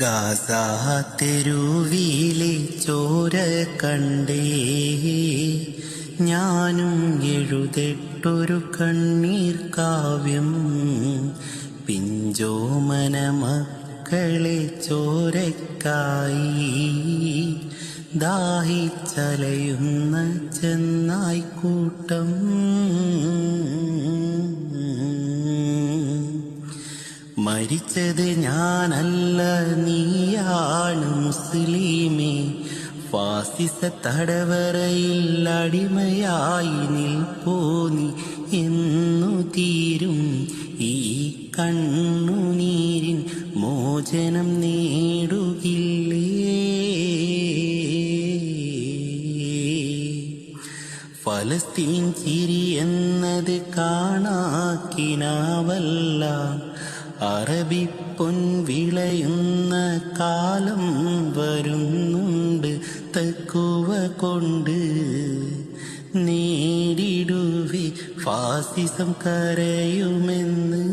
Gaza തെരുവിലെ ചോര കണ്ടേ. ഞാനും എഴുതെട്ടൊരു കണ്ണീർ കാവ്യം. പിഞ്ചോമന മക്കളെ ചോരക്കായി ദാഹിച്ചലയുന്ന ചെന്നായിക്കൂട്ടം. മരിച്ചത് ഞാനല്ല നീയാണ് മുസ്ലിമേ. ഫാസിസ തടവറയിൽ അടിമയായി നിൽപ്പോനി എന്നു തീരും. ഈ കണ്ണുനീരിൻ മോചനം നേടുകില്ലേ? ഫലസ്തീൻ ചിരി എന്നത് കാണാക്കിനാവല്ല. അറബി പൊൻ വിളയുന്ന കാലം വരുന്നുണ്ട് തക്കുവ കൊണ്ട് നേടിടുവി ഫാസിസം കരയുമെന്ന്